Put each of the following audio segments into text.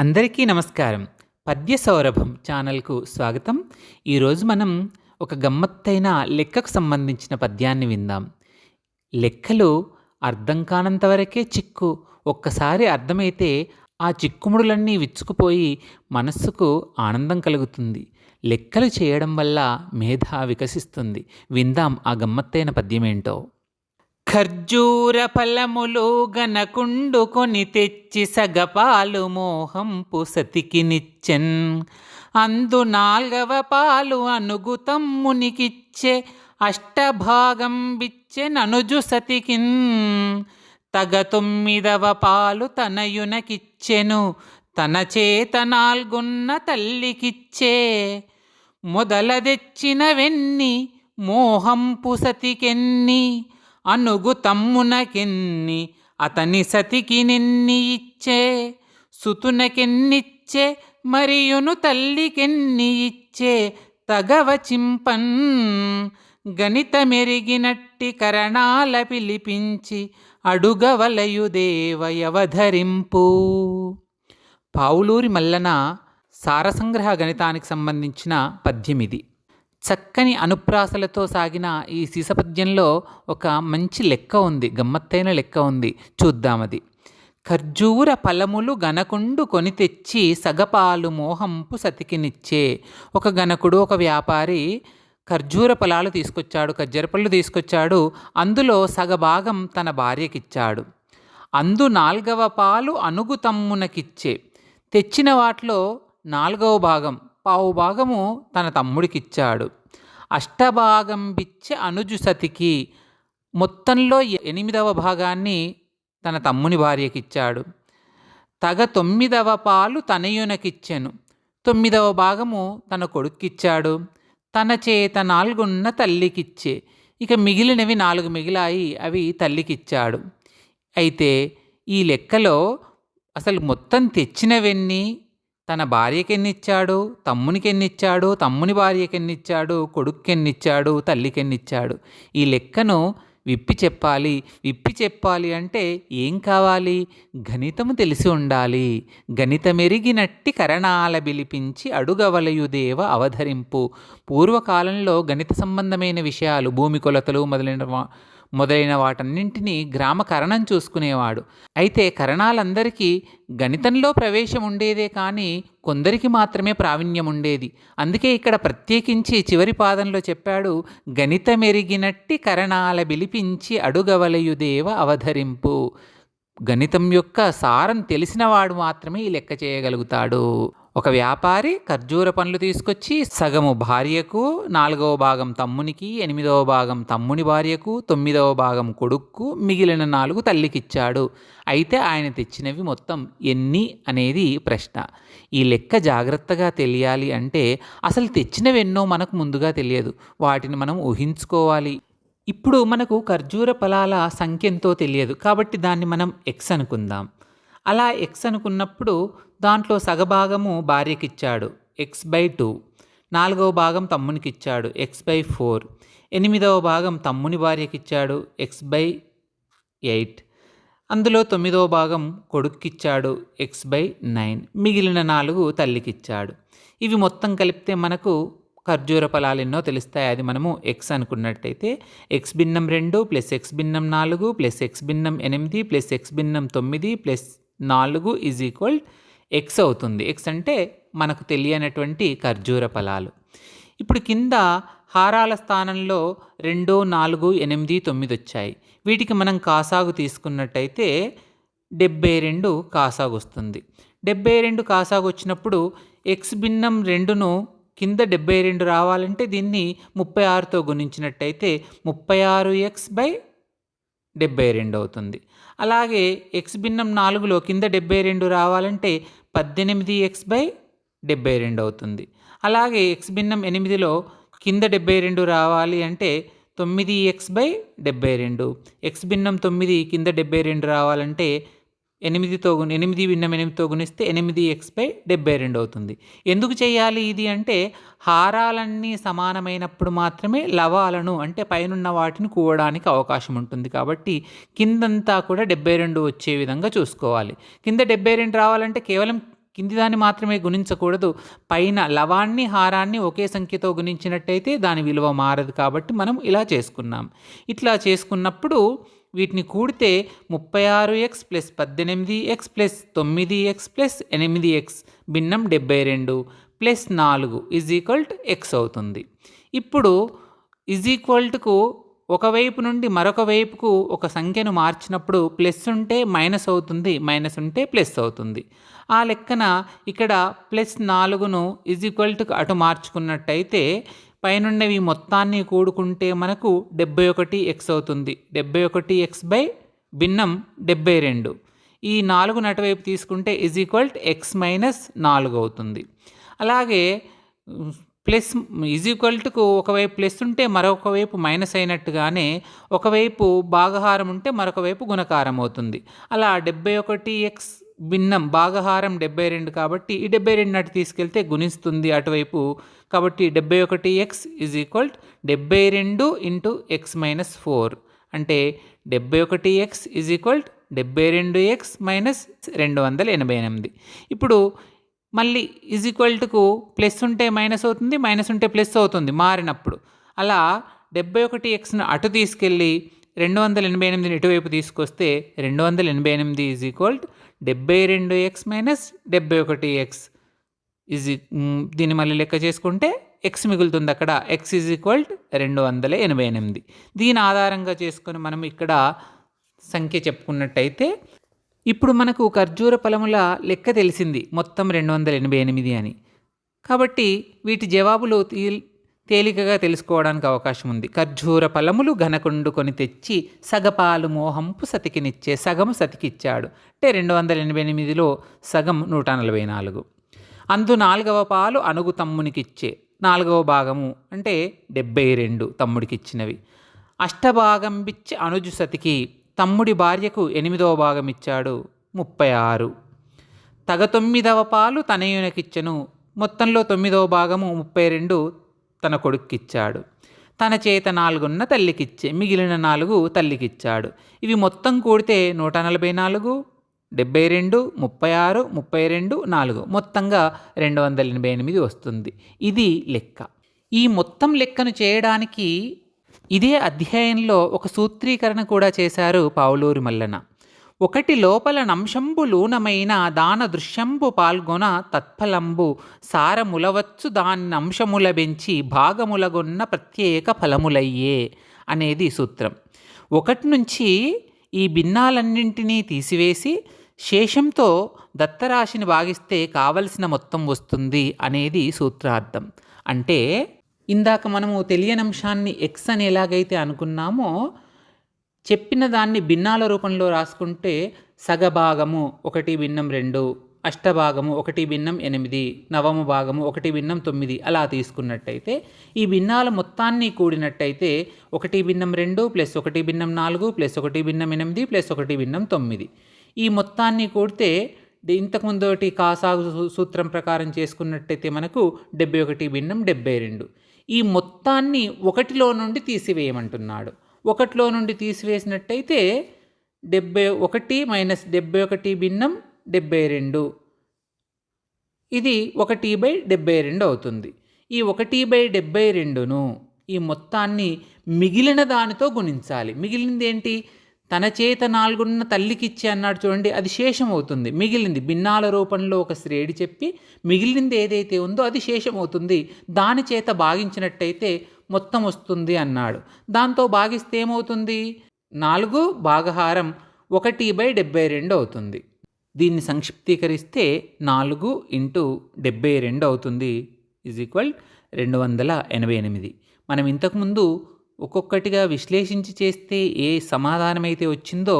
అందరికీ నమస్కారం. పద్య సౌరభం ఛానల్కు స్వాగతం. ఈరోజు మనం ఒక గమ్మత్తైన లెక్కకు సంబంధించిన పద్యాన్ని విందాం. లెక్కలు అర్థం కానంత వరకే చిక్కు ఒక్కసారి అర్థమైతే ఆ చిక్కుముడులన్నీ విచ్చుకుపోయి మనస్సుకు ఆనందం కలుగుతుంది. లెక్కలు చేయడం వల్ల మేధ వికసిస్తుంది. విందాం ఆ గమ్మత్తైన పద్యమేంటో. ఖర్జూర ఫలములు గనకుండు కొని తెచ్చి సగపాలు మోహంపు సతికినిచ్చెన్. అందు నాల్గవ పాలు అనుగు మునికిచ్చే అష్టభాగం బిచ్చే ననుజు సతికిన్. తగ తొమ్మిదవ పాలు తనయునకిచ్చెను తన చేత నాల్గున్న తల్లికిచ్చే. మొదల తెచ్చినవెన్ని మోహంపు సతికెన్ని అనుగు తమ్మునకెన్ని అతని సతికి నిన్ని ఇచ్చే సుతునకెన్నిచ్చే మరియును తల్లికెన్ని ఇచ్చే తగవ చింపన్ గణిత మెరిగినట్టి కరణాల పిలిపించి అడుగవలయుదేవయవధరింపు పావులూరి మల్లన సారసంగ్రహ గణితానికి సంబంధించిన పద్యమిది. చక్కని అనుప్రాసలతో సాగిన ఈ సీసపద్యంలో ఒక మంచి లెక్క ఉంది గమ్మత్తైన లెక్క ఉంది. చూద్దామది. ఖర్జూర ఫలములు గనకుండు కొని తెచ్చి సగపాలు మోహంపు సతికినిచ్చే ఒక గణకుడు ఒక వ్యాపారి ఖర్జూర ఫలాలు తీసుకొచ్చాడు ఖర్జూర పళ్ళు తీసుకొచ్చాడు. అందులో సగభాగం తన భార్యకిచ్చాడు. అందు నాల్గవ పాలు అనుగు తమ్మునకిచ్చే. తెచ్చిన వాటిలో నాలుగవ భాగం పావు భాగము తన తమ్ముడికిచ్చాడు. అష్టభాగం బిచ్చే అనుజు సతికి మొత్తంలో ఎనిమిదవ భాగాన్ని తన తమ్ముని భార్యకిచ్చాడు. తగ తొమ్మిదవ పాలు తనయునకిచ్చెను. తొమ్మిదవ భాగము తన కొడుక్కిచ్చాడు. తన చేత నాలుగున్న తల్లికిచ్చే. ఇక మిగిలినవి నాలుగు మిగిలాయి అవి తల్లికిచ్చాడు. అయితే ఈ లెక్కలో అసలు మొత్తం తెచ్చినవన్నీ? తన భార్యకెన్నిచ్చాడు? తమ్మునికెన్నిచ్చాడు? తమ్ముని భార్యకెన్నిచ్చాడు? కొడుక్కెన్నిచ్చాడు? తల్లికెన్నిచ్చాడు? ఈ లెక్కను విప్పి చెప్పాలి. విప్పి చెప్పాలి అంటే ఏం కావాలి? గణితము తెలిసి ఉండాలి. గణితమెరిగినట్టి కరణాల బిలిపించి అడుగవలయుదేవ అవధరింపు. పూర్వకాలంలో గణిత సంబంధమైన విషయాలు భూమి కొలతలు మొదలైన మొదలైన వాటన్నింటినీ గ్రామ కరణం చూసుకునేవాడు. అయితే కరణాలందరికీ గణితంలో ప్రవేశం ఉండేదే కానీ కొందరికి మాత్రమే ప్రావీణ్యం ఉండేది. అందుకే ఇక్కడ ప్రత్యేకించి చివరి పాదంలో చెప్పాడు గణితమెరిగినట్టి కరణాల బిలిపించి అడుగవలయుదేవ అవధరింపు. గణితం యొక్క సారం తెలిసినవాడు మాత్రమే ఈ లెక్క చేయగలుగుతాడు. ఒక వ్యాపారి ఖర్జూర పండ్లు తీసుకొచ్చి సగము భార్యకు నాలుగవ భాగం తమ్మునికి ఎనిమిదవ భాగం తమ్ముని భార్యకు తొమ్మిదవ భాగం కొడుక్కు మిగిలిన నాలుగు తల్లికిచ్చాడు. అయితే ఆయన తెచ్చినవి మొత్తం ఎన్ని అనేది ప్రశ్న. ఈ లెక్క జాగ్రత్తగా తెలియాలి అంటే అసలు తెచ్చినవెన్నో మనకు ముందుగా తెలియదు. వాటిని మనం ఊహించుకోవాలి. ఇప్పుడు మనకు ఖర్జూర ఫలాల సంఖ్య ఎంతో తెలియదు. కాబట్టి దాన్ని మనం ఎక్స్ అనుకుందాం. అలా ఎక్స్ అనుకున్నప్పుడు దాంట్లో సగభాగము భార్యకిచ్చాడు. X by two. నాలుగవ భాగం తమ్మునికిచ్చాడు. X by four. ఎనిమిదవ భాగం తమ్ముని భార్యకిచ్చాడు. X by eight. అందులో తొమ్మిదవ భాగం కొడుక్కిచ్చాడు. X by nine. మిగిలిన నాలుగు తల్లికిచ్చాడు. ఇవి మొత్తం కలిపితే మనకు ఖర్జూర ఫలాలు ఎన్నో తెలుస్తాయి. అది మనము ఎక్స్ అనుకున్నట్టయితే ఎక్స్ భిన్నం రెండు ప్లస్ ఎక్స్ భిన్నం నాలుగు ప్లస్ ఎక్స్ భిన్నం ఎనిమిది ప్లస్ ఎక్స్ భిన్నం తొమ్మిది ప్లస్ నాలుగు ఈజ్ ఈక్వల్ ఎక్స్ అవుతుంది. ఎక్స్ అంటే మనకు తెలియనటువంటి ఖర్జూర ఫలాలు. ఇప్పుడు కింద హారాల స్థానంలో రెండు నాలుగు ఎనిమిది తొమ్మిది వచ్చాయి. వీటికి మనం కాసాగు తీసుకున్నట్టయితే డెబ్బై రెండు కాసాగు వస్తుంది. డెబ్బై రెండు కాసాగు వచ్చినప్పుడు ఎక్స్ భిన్నం రెండును కింద డెబ్బై రెండు రావాలంటే దీన్ని ముప్పై ఆరుతో గుణించినట్టయితే ముప్పై ఆరు ఎక్స్ బై డెబ్బై రెండు అవుతుంది. అలాగే ఎక్స్ భిన్నం నాలుగులో కింద డెబ్బై రెండు రావాలంటే పద్దెనిమిది ఎక్స్ బై డెబ్బై రెండు అవుతుంది. అలాగే ఎక్స్ భిన్నం ఎనిమిదిలో కింద డెబ్బై రెండు రావాలి అంటే తొమ్మిది ఎక్స్ బై డెబ్బై రెండు. ఎక్స్ భిన్నం తొమ్మిది కింద డెబ్బై రెండు రావాలంటే ఎనిమిదితో గుణి ఎనిమిది భిన్నం ఎనిమిదితో గుణిస్తే ఎనిమిది ఎక్స్ బై డెబ్బై రెండు అవుతుంది. ఎందుకు చేయాలి ఇది అంటే హారాలన్నీ సమానమైనప్పుడు మాత్రమే లవాలను అంటే పైనున్న వాటిని కూవడానికి అవకాశం ఉంటుంది కాబట్టి కిందంతా కూడా డెబ్బై రెండు వచ్చే విధంగా చూసుకోవాలి. కింద డెబ్బై రెండు రావాలంటే కేవలం కింది దాన్ని మాత్రమే గుణించకూడదు. పైన లవాన్ని హారాన్ని ఒకే సంఖ్యతో గుణించినట్టయితే దాని విలువ మారదు కాబట్టి మనం ఇలా చేసుకున్నాం. ఇట్లా చేసుకున్నప్పుడు వీటిని కూడితే ముప్పై ఆరు ఎక్స్ ప్లస్ పద్దెనిమిది ఎక్స్ ప్లస్ తొమ్మిది ఎక్స్ ప్లస్ ఎనిమిది ఎక్స్ భిన్నం డెబ్బై రెండు ప్లస్ నాలుగు ఈజ్ ఈక్వల్ టు ఎక్స్ అవుతుంది. ఇప్పుడు ఈజ్ ఈక్వల్ టుకు ఒకవైపు నుండి మరొక వైపుకు ఒక సంఖ్యను మార్చినప్పుడు ప్లస్ ఉంటే మైనస్ అవుతుంది మైనస్ ఉంటే ప్లస్ అవుతుంది. ఆ లెక్కన ఇక్కడ ప్లస్ నాలుగును ఈజ్ ఈక్వల్ టు అటు మార్చుకున్నట్టయితే పైనున్నవి మొత్తాన్ని కూడుకుంటే మనకు డెబ్బై ఒకటి ఎక్స్ అవుతుంది. డెబ్బై ఒకటి ఎక్స్ బై భిన్నం డెబ్బై రెండు. ఈ నాలుగు నటువైపు తీసుకుంటే ఇజ్ ఈక్వల్ ఎక్స్ మైనస్ నాలుగు అవుతుంది. అలాగే ప్లస్ ఈజ్ ఈక్వల్ట్కు ఒకవైపు ప్లస్ ఉంటే మరొక వైపు మైనస్ అయినట్టుగానే ఒకవైపు భాగహారం ఉంటే మరొక వైపు గుణకారం అవుతుంది. అలా డెబ్బై ఒకటి ఎక్స్ భిన్నం భాగహారం డెబ్బై రెండు కాబట్టి ఈ డెబ్బై రెండు నాటి తీసుకెళ్తే గుణిస్తుంది. అటువైపు కాబట్టి డెబ్బై ఒకటి ఎక్స్ ఈజ్ ఈక్వల్ డెబ్బై రెండు ఇంటూ ఎక్స్ మైనస్ ఫోర్ అంటే డెబ్బై ఒకటి ఎక్స్ ఈజ్ ఈక్వల్ డెబ్బై రెండు ఎక్స్ మైనస్ రెండు వందల ఎనభై ఎనిమిది. ఇప్పుడు మళ్ళీ ఈజ్ ఈక్వల్టుకు ప్లస్ ఉంటే మైనస్ అవుతుంది మైనస్ ఉంటే ప్లస్ అవుతుంది మారినప్పుడు. అలా డెబ్బై ఒకటి ఎక్స్ను అటు తీసుకెళ్ళి రెండు వందల ఎనభై ఎనిమిదిని ఇటువైపు తీసుకొస్తే రెండు వందల ఎనభై ఎనిమిది ఈజ్ ఈక్వల్ డెబ్బై రెండు ఎక్స్ మైనస్ డెబ్బై ఒకటి ఎక్స్ ఈజ్ mm, దీన్ని మళ్ళీ లెక్క చేసుకుంటే ఎక్స్ మిగులుతుంది అక్కడ. ఎక్స్ ఈజ్ ఈక్వల్ రెండు వందల ఎనభై ఎనిమిది. దీని ఆధారంగా చేసుకొని మనం ఇక్కడ సంఖ్య చెప్పుకున్నట్టయితే ఇప్పుడు మనకు ఖర్జూర ఫలముల లెక్క తెలిసింది. మొత్తం రెండు వందల ఎనభై ఎనిమిది అని. కాబట్టి వీటి జవాబులు తేలికగా తెలుసుకోవడానికి అవకాశం ఉంది. ఖర్జూర ఫలములు ఘనకుండు కొని తెచ్చి సగపాలు మోహంపు సతికినిచ్చే సగము సతికిచ్చాడు. అంటే రెండు వందల ఎనభై ఎనిమిదిలో సగం నూట నలభై నాలుగు. అందు నాలుగవ పాలు అనుగు తమ్మునికిచ్చే. నాలుగవ భాగము అంటే డెబ్బై రెండు తమ్ముడికిచ్చినవి. అష్టభాగం బిచ్చి అనుజు సతికి తమ్ముడి భార్యకు ఎనిమిదవ భాగం ఇచ్చాడు ముప్పై ఆరు తగ తొమ్మిదవ పాలు తనయునకిచ్చెను. మొత్తంలో తొమ్మిదవ భాగము ముప్పై రెండు తన కొడుక్కిచ్చాడు. తన చేత నాలుగున్న తల్లికిచ్చే. మిగిలిన నాలుగు తల్లికిచ్చాడు. ఇవి మొత్తం కూడితే నూట నలభై నాలుగు డెబ్బై రెండు ముప్పై ఆరు ముప్పై రెండు నాలుగు. మొత్తంగా రెండు వందల ఎనభై ఎనిమిది వస్తుంది. ఇది లెక్క. ఈ మొత్తం లెక్కను చేయడానికి ఇదే అధ్యాయంలో ఒక సూత్రీకరణ కూడా చేశారు పావులూరి మల్లన ఒకటి లోపల నంశంబు లూనమైన దాన దృశ్యంబు పాల్గొన తత్ఫలంబు సారములవచ్చు దాని అంశముల బెంచి భాగములగొన్న ప్రత్యేక ఫలములయ్యే అనేది సూత్రం. ఒకటి నుంచి ఈ భిన్నాలన్నింటినీ తీసివేసి శేషంతో దత్తరాశిని భాగిస్తే కావలసిన మొత్తం వస్తుంది అనేది సూత్రార్థం. అంటే ఇందాక మనము తెలియని అంశాన్ని ఎక్స్ అని ఎలాగైతే అనుకున్నామో చెప్పిన దాన్ని భిన్నాల రూపంలో రాసుకుంటే సగభాగము ఒకటి భిన్నం రెండు అష్టభాగము ఒకటి భిన్నం ఎనిమిది నవమ భాగము ఒకటి భిన్నం తొమ్మిది అలా తీసుకున్నట్టయితే ఈ భిన్నాల మొత్తాన్ని కూడినట్టయితే ఒకటి భిన్నం రెండు ప్లస్ ఒకటి భిన్నం నాలుగు ప్లస్ ఒకటి భిన్నం ఎనిమిది ప్లస్ ఒకటి భిన్నం తొమ్మిది. ఈ మొత్తాన్ని కూడితే ఇంతకుముందటి కాసాగు సూత్రం ప్రకారం చేసుకున్నట్టయితే మనకు డెబ్బై ఒకటి భిన్నం డెబ్బై రెండు ఈ మొత్తాన్ని ఒకటిలో నుండి తీసివేయమంటున్నాడు. ఒకటిలో నుండి తీసివేసినట్టయితే డెబ్బై ఒకటి మైనస్ డెబ్బై ఒకటి భిన్నం డెబ్బై రెండు ఇది ఒకటి బై డెబ్బై రెండు అవుతుంది. ఈ ఒకటి బై డెబ్బై రెండును ఈ మొత్తాన్ని మిగిలిన దానితో గుణించాలి. మిగిలింది ఏంటి తన చేత నాలుగున్న తల్లికిచ్చి అన్నాడు చూడండి అది శేషం అవుతుంది మిగిలింది భిన్నాల రూపంలో ఒక శ్రేణి చెప్పి మిగిలింది ఏదైతే ఉందో అది శేషం అవుతుంది దాని చేత భాగించినట్టయితే మొత్తం వస్తుంది అన్నాడు. దాంతో భాగిస్తే ఏమవుతుంది? నాలుగు భాగహారం ఒకటి బై డెబ్బై రెండు అవుతుంది. దీన్ని సంక్షిప్తీకరిస్తే నాలుగు ఇంటూ డెబ్బై రెండు అవుతుంది. ఈజ్ ఈక్వల్ రెండు వందల ఎనభై ఎనిమిది. మనం ఇంతకుముందు ఒక్కొక్కటిగా విశ్లేషించి చేస్తే ఏ సమాధానమైతే వచ్చిందో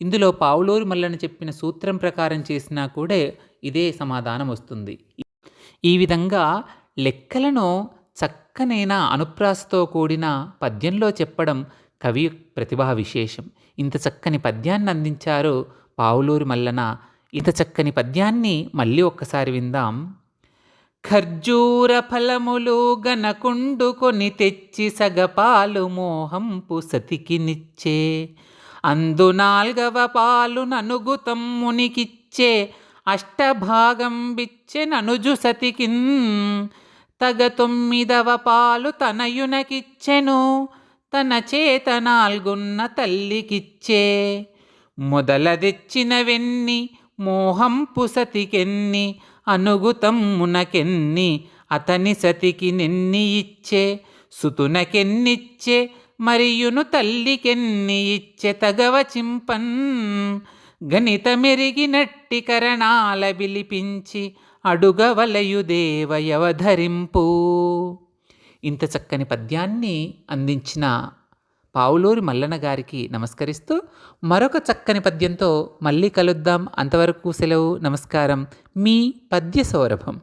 ఇందులో పావులూరు మల్లన చెప్పిన సూత్రం ప్రకారం చేసినా కూడా ఇదే సమాధానం వస్తుంది. ఈ విధంగా లెక్కలను చక్కనైన అనుప్రాసతో కూడిన పద్యంలో చెప్పడం కవి ప్రతిభా విశేషం. ఇంత చక్కని పద్యాన్ని అందించారు పావులూరి మల్లన ఇంత చక్కని పద్యాన్ని మళ్ళీ ఒక్కసారి విందాం. ఖర్జూర ఫలములు గనకుండుకొని తెచ్చి సగపాలు మోహంపు సతికినిచ్చే. అందు నాల్గవ పాలు ననుగు తమ్మునికిచ్చే. అష్టభాగం బిచ్చెననుజు సతికిన్. తగ తొమ్మిదవ పాలు తనయునకిచ్చెను. తన చేత నాల్గున్న తల్లికిచ్చే. మొదలదెచ్చినవెన్ని మోహం పుసతికెన్ని అనుగుతమ్మునకెన్ని అతని సతికి నెన్ని ఇచ్చే సుతునకెన్నిచ్చే మరియును తల్లికెన్ని ఇచ్చే తగవ చింపన్ గణితమెరిగినట్టి కరణాల బిలిపించి అడుగవలయు దేవయవధరింపు ఇంత చక్కని పద్యాన్ని అందించిన పావులూరి మల్లన గారికి నమస్కరిస్తూ మరొక చక్కని పద్యంతో మళ్ళీ కలుద్దాం. అంతవరకు సెలవు నమస్కారం. మీ పద్య సౌరభం.